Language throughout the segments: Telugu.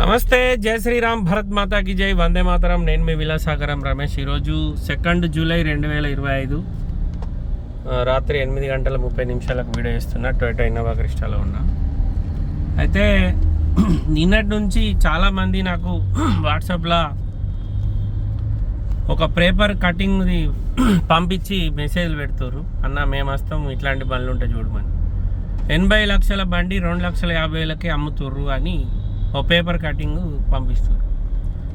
నమస్తే జై శ్రీరామ్ భరత్ మాతాకి జై వందే మాతరం. నేను మీ విలాసాగరం రమేష్. ఈరోజు సెకండ్ జూలై రెండు వేల ఇరవై ఐదు రాత్రి ఎనిమిది గంటల ముప్పై నిమిషాలకు వీడియో ఇస్తున్నా టొయోటా ఇన్నోవా క్రిస్టాలో ఉన్నా. అయితే నిన్నటి నుంచి చాలామంది నాకు వాట్సాప్లో ఒక పేపర్ కటింగ్ది పంపించి మెసేజ్లు పెడుతారు అన్న మేము వస్తాం ఇట్లాంటి బండ్లు ఉంటే చూడమని ఎనభై లక్షల బండి రెండు లక్షల యాభై వేలకే అమ్ముతుర్రు అని పేపర్ కటింగ్ పంపిస్తారు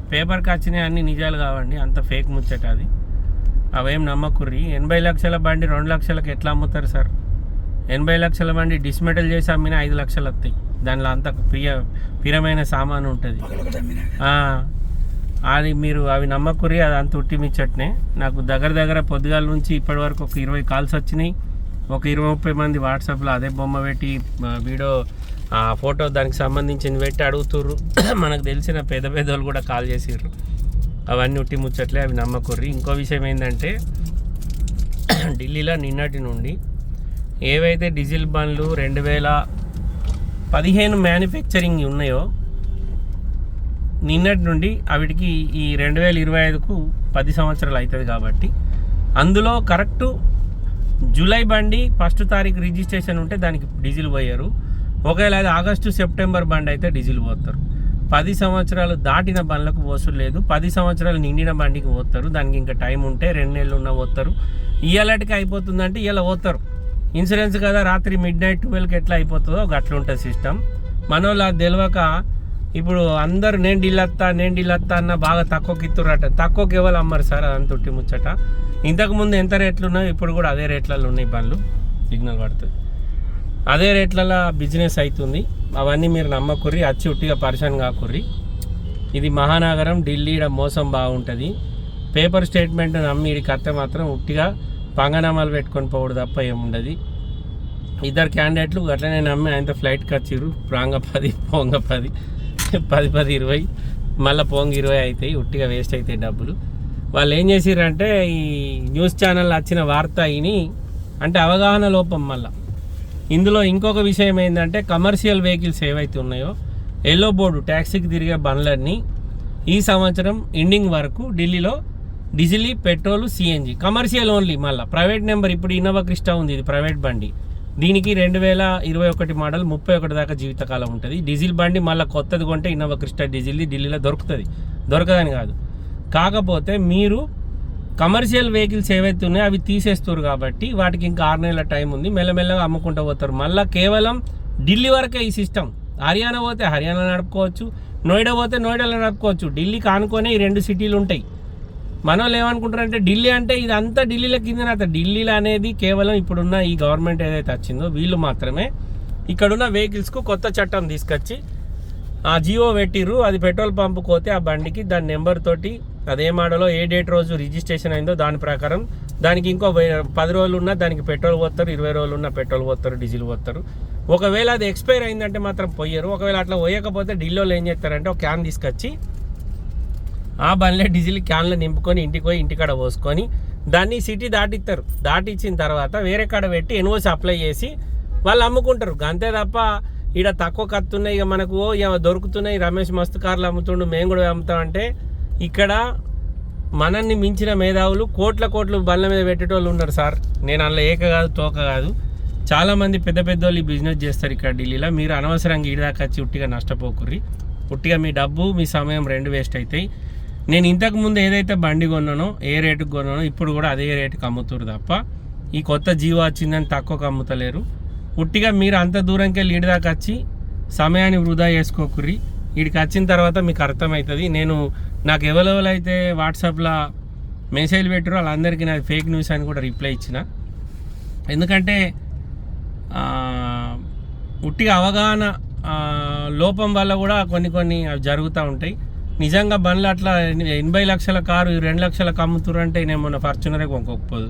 పేపర్కి వచ్చినాయి అన్ని నిజాలు కావండి అంత ఫేక్ ముచ్చట అది. అవేం నమ్మకుర్రి. ఎనభై లక్షల బండి రెండు లక్షలకు ఎట్లా అమ్ముతారు సార్? ఎనభై లక్షల బండి డిస్మెటల్ చేసి అమ్మిన ఐదు లక్షలు వస్తాయి. దానిలో అంత ప్రియ ప్రియమైన సామాను ఉంటుంది. అది మీరు అవి నమ్మకుర్రి అది అంత ఉట్టిమిచ్చట్నే నాకు దగ్గర దగ్గర పొద్దుగాల నుంచి ఇప్పటి వరకు ఒక ఇరవై కాల్స్ వచ్చినాయి. ఒక ఇరవై ముప్పై మంది వాట్సాప్లో అదే బొమ్మ పెట్టి వీడియో ఆ ఫోటో దానికి సంబంధించింది పెట్టి అడుగుతుర్రు. మనకు తెలిసిన పెద్ద పెద్దోళ్ళు కూడా కాల్ చేసిర్రు. అవన్నీ ఉట్టి ముచ్చట్లే అవి నమ్మకుర్రి. ఇంకో విషయం ఏంటంటే ఢిల్లీలో నిన్నటి నుండి ఏవైతే డీజిల్ బండ్లు రెండు వేల పదిహేను మ్యానుఫ్యాక్చరింగ్ ఉన్నాయో నిన్నటి నుండి అవిటికి ఈ రెండు వేల ఇరవై ఐదుకు పది సంవత్సరాలు అవుతుంది కాబట్టి అందులో కరెక్టు జూలై బండి ఫస్ట్ తారీఖు రిజిస్ట్రేషన్ ఉంటే దానికి డీజిల్ పోయారు. ఒకవేళ అది ఆగస్టు సెప్టెంబర్ బండి అయితే డీజిల్ పోతారు. పది సంవత్సరాలు దాటిన బండ్లకు పోసులు లేదు. పది సంవత్సరాలు నిండిన బండికి పోతారు. దానికి ఇంకా టైం ఉంటే రెండు నెలలు ఉన్న పోతారు. ఇయ్యాలటికి అయిపోతుందంటే ఇలా పోతారు. ఇన్సూరెన్స్ కదా రాత్రి మిడ్ నైట్ ట్వెల్వ్కి ఎట్లా అయిపోతుందో అట్లా అట్లుంటుంది సిస్టమ్ మనోళ్ళు అది తెలియక ఇప్పుడు అందరు నేను డీలత్తా నేను డీలత్తా అన్న బాగా తక్కువకి ఇస్తుర్రట తక్కువకి ఎవరు అమ్మరు సార్ అదంత ఉట్టి ముచ్చట. ఇంతకుముందు ఎంత రేట్లు ఉన్నాయో ఇప్పుడు కూడా అదే రేట్లలో ఉన్నాయి బండ్లు. సిగ్నల్ పడుతుంది. అదే రేట్లలో బిజినెస్ అవుతుంది అవన్నీ మీరు నమ్మకుర్రి అచ్చి ఉట్టిగా పరిశాన్ కాకుర్రి. ఇది మహానగరం ఢిల్లీ మోసం బాగుంటుంది. పేపర్ స్టేట్మెంట్ నమ్మి ఇడికి అత్తే మాత్రం ఉట్టిగా పంగనామాలు పెట్టుకొని పోవడం తప్ప ఏముండదు. ఇద్దరు క్యాండిడేట్లు అట్లనే నమ్మి ఆయనతో ఫ్లైట్కి వచ్చిర్రు ప్రాంగ పది పొంగ పది పది పది ఇరవై మళ్ళీ పోంగి ఇరవై అవుతాయి ఉట్టిగా వేస్ట్ అవుతాయి డబ్బులు. వాళ్ళు ఏం చేసిరంటే ఈ న్యూస్ ఛానల్ వచ్చిన వార్త ఇని అంటే అవగాహన లోపం మళ్ళీ. ఇందులో ఇంకొక విషయం ఏంటంటే కమర్షియల్ వెహికల్స్ ఏవైతే ఉన్నాయో ఎల్లో బోర్డు ట్యాక్సీకి తిరిగే బండ్లన్నీ ఈ సంవత్సరం ఎండింగ్ వరకు ఢిల్లీలో diesel petrol CNG commercial only మళ్ళీ. ప్రైవేట్ నెంబర్ ఇప్పుడు ఇన్నోవా క్రిస్టా ఉంది ఇది ప్రైవేట్ బండి. దీనికి రెండు వేల ఇరవై ఒకటి మోడల్ ముప్పై ఒకటి దాకా జీవితకాలం ఉంటుంది. డీజిల్ బండి మళ్ళీ కొత్తది కొంటే ఇన్నోవా క్రిస్టా డీజిల్ది ఢిల్లీలో దొరుకుతుంది. దొరకదని కాదు. కాకపోతే మీరు కమర్షియల్ వెహికల్స్ ఏవైతే ఉన్నాయో అవి తీసేస్తారు కాబట్టి వాటికి ఇంకా ఆరు నెలల టైం ఉంది. మెల్లమెల్లగా అమ్ముకుంటూ పోతారు. మళ్ళీ కేవలం ఢిల్లీ వరకే ఈ సిస్టమ్ హర్యానా పోతే హర్యానా నడుపుకోవచ్చు. నోయిడా పోతే నోయిడాలో నడుపుకోవచ్చు. ఢిల్లీకి ఆనుకొనే ఈ రెండు సిటీలు ఉంటాయి. మన వాళ్ళు ఏమనుకుంటారంటే ఢిల్లీ అంటే ఇదంతా ఢిల్లీలో కింద ఢిల్లీలో అనేది కేవలం ఇప్పుడున్న ఈ గవర్నమెంట్ ఏదైతే వచ్చిందో వీళ్ళు మాత్రమే. ఇక్కడున్న వెహికల్స్కు కొత్త చట్టం తీసుకొచ్చి ఆ జియో పెట్టిర్రు అది పెట్రోల్ పంప్ పోతే ఆ బండికి దాని నెంబర్ తోటి అదే మాడలో ఏ డేట్ రోజు రిజిస్ట్రేషన్ అయిందో దాని ప్రకారం దానికి ఇంకో పది రోజులు ఉన్నా దానికి పెట్రోల్ పోతారు ఇరవై రోజులు ఉన్నా పెట్రోల్ పోతారు డీజిల్ పోతారు. ఒకవేళ అది ఎక్స్పైర్ అయిందంటే మాత్రం పోయారు. ఒకవేళ అట్లా పోయకపోతే ఢిల్లీలో ఏం చేస్తారంటే ఒక క్యాన్ తీసుకొచ్చి ఆ బండ్లే డీజిల్ క్యాన్లో నింపుకొని ఇంటికి పోయి ఇంటికాడ పోసుకొని దాన్ని సిటీ దాటిస్తారు. దాటిచ్చిన తర్వాత వేరే కాడ పెట్టి ఎన్ఓసి అప్లై చేసి వాళ్ళు అమ్ముకుంటారు. అంతే తప్ప ఈడ తక్కువ కత్తున్నాయి ఇక మనకు ఓ ఇక దొరుకుతున్నాయి. రమేష్ మస్తు కార్లు అమ్ముతుండు. మేము కూడా అమ్ముతామంటే ఇక్కడ మనల్ని మించిన మేధావులు కోట్ల కోట్లు బండ్ల మీద పెట్టేటోళ్ళు ఉన్నారు సార్. నేను అందులో ఏక కాదు తోక కాదు. చాలామంది పెద్ద పెద్ద వాళ్ళు ఈ బిజినెస్ చేస్తారు ఇక్కడ ఢిల్లీలో. మీరు అనవసరంగా ఈడదాకా వచ్చి ఉట్టిగా నష్టపోకుర్రి. ఉట్టిగా మీ డబ్బు మీ సమయం రెండు వేస్ట్ అవుతాయి. నేను ఇంతకు ముందు ఏదైతే బండి కొన్నానో ఏ రేటుకి కొన్నానో ఇప్పుడు కూడా అదే రేటుకి అమ్ముతారు తప్ప ఈ కొత్త జీవో వచ్చిందని తక్కువకు అమ్ముతలేరు ఉట్టిగా మీరు అంత దూరంకి వెళ్ళి ఈడి దాకా వచ్చి సమయాన్ని వృధా చేసుకోకుర్రి. వీడికి వచ్చిన తర్వాత మీకు అర్థమవుతుంది నేను నాకు ఎవరెవరైతే వాట్సాప్లో మెసేజ్ పెట్టారో వాళ్ళందరికీ నాది ఫేక్ న్యూస్ అని కూడా రిప్లై ఇచ్చిన. ఎందుకంటే ఉట్టిగా అవగాహన లోపం వల్ల కూడా కొన్ని కొన్ని అవి జరుగుతూ ఉంటాయి. నిజంగా బండ్లు అట్లా ఎనభై లక్షల కారు ఈ రెండు లక్షలకు అమ్ముతురంటే నేను మొన్న ఫార్చునరే కొనుక్కోకపోదు.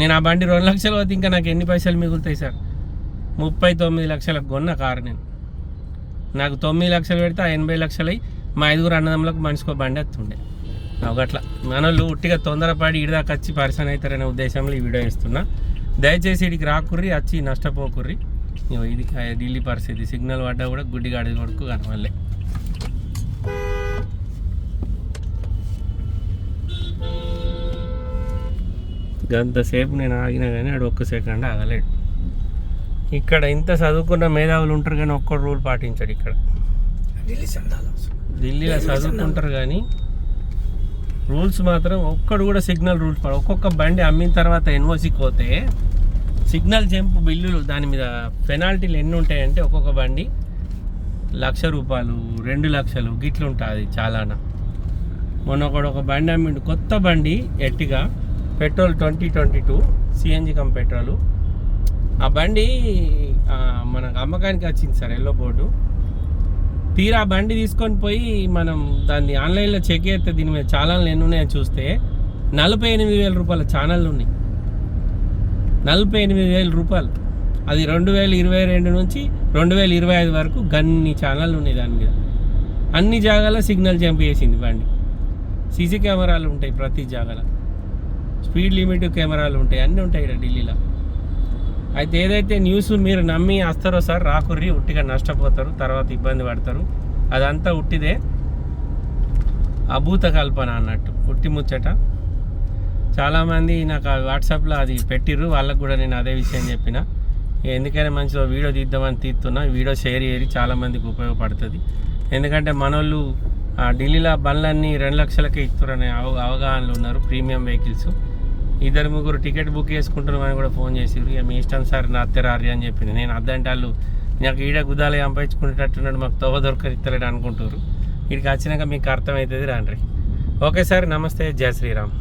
నేను ఆ బండి రెండు లక్షలు పోతే ఇంకా నాకు ఎన్ని పైసలు మిగులుతాయి సార్? ముప్పై తొమ్మిది లక్షలకు కొన్న కారు నేను. నాకు తొమ్మిది లక్షలు పెడితే ఆ ఎనభై లక్షలై మా ఐదుగురు అన్నదమ్ములకు మనిషికో బండి వస్తుండే. ఒకట్లా మనోళ్ళు ఉట్టిగా తొందరపడి ఇడిదాకా వచ్చి పరిసన్ అవుతారనే ఉద్దేశంలో ఈ వీడియో ఇస్తున్నా దయచేసి ఇడికి రాకుర్రి వచ్చి నష్టపోకుర్రి. ఇది ఢిల్లీ పరిస్థితి. సిగ్నల్ పడ్డా కూడా గుడ్డి గాడి కొడుకు కనవల్లే గంతసేపు నేను ఆగినా కానీ ఆడు ఒక్క సెకండ్ ఆగలేడు. ఇక్కడ ఇంత చదువుకున్న మేధావులు ఉంటారు కానీ ఒక్క రూల్ పాటించాడు ఇక్కడ. ఢిల్లీలో చదువుకుంటారు కానీ రూల్స్ మాత్రం ఒక్కడు కూడా సిగ్నల్ రూల్స్ పడ ఒక్కొక్క బండి అమ్మిన తర్వాత ఎన్ఓసికి పోతే సిగ్నల్ జంప్ బిల్లులు దాని మీద పెనాల్టీలు ఎన్ని ఉంటాయంటే ఒక్కొక్క బండి లక్ష రూపాయలు రెండు లక్షలు గిట్లు ఉంటుంది చాలానా. మొన్న ఒకడు ఒక బండి అమ్మిండు కొత్త బండి ఎట్టిగా petrol twenty twenty two CNG cum petrol. ఆ బండి మనకు అమ్మకానికి వచ్చింది సార్ ఎల్లో బోర్డు. తీరా ఆ బండి తీసుకొని పోయి మనం దాన్ని ఆన్లైన్లో చెక్ చేస్తే దీని మీద ఛానల్ ఎన్ని ఉన్నాయో చూస్తే నలభై ఎనిమిది వేల రూపాయల ఛానళ్ళు ఉన్నాయి. నలభై ఎనిమిది వేల రూపాయలు. అది రెండు వేల ఇరవై రెండు నుంచి రెండు వేల ఇరవై ఐదు వరకు గన్ని ఛానళ్ళు ఉన్నాయి దాని మీద. అన్ని జాగాలో సిగ్నల్ జంప్ చేసింది బండి. సీసీ కెమెరాలు ఉంటాయి ప్రతి జాగాలో. స్పీడ్ లిమిట్ కెమెరాలు ఉంటాయి అన్నీ ఉంటాయి ఇక్కడ ఢిల్లీలో. అయితే ఏదైతే న్యూస్ మీరు నమ్మి వస్తారో సార్ రాకుర్రి ఉట్టిగా నష్టపోతారు తర్వాత ఇబ్బంది పడతారు. అదంతా ఉట్టిదే. అభూత కల్పన అన్నట్టు ఉట్టి ముచ్చట. చాలామంది నాకు ఆ వాట్సాప్లో అది పెట్టిర్రు వాళ్ళకు కూడా నేను అదే విషయం చెప్పిన. ఎందుకైనా మంచిగా వీడియో తీద్దామని తీస్తున్నా వీడియో షేర్ చేయరి చాలామందికి ఉపయోగపడుతుంది. ఎందుకంటే మనోళ్ళు ఆ ఢిల్లీలో బండ్లన్నీ రెండు లక్షలకే ఇస్తారనే అవ అవగాహనలు ఉన్నారు ప్రీమియం వెహికల్స్. ఇద్దరు ముగ్గురు టికెట్ బుక్ చేసుకుంటున్నామని కూడా ఫోన్ చేసారు ఇక మీ ఇష్టం సార్ నా అత్తరారి అని చెప్పింది నేను అద్దంటే వాళ్ళు నాకు ఈడ గుదాలే అంపించుకునేటట్టున్నాడు మాకు తోవ దొరకరిస్తలేడు అనుకుంటారు వీడికి వచ్చినాక మీకు అర్థమవుతుంది రాండ్రి. ఓకే సార్ నమస్తే జయ శ్రీరామ్.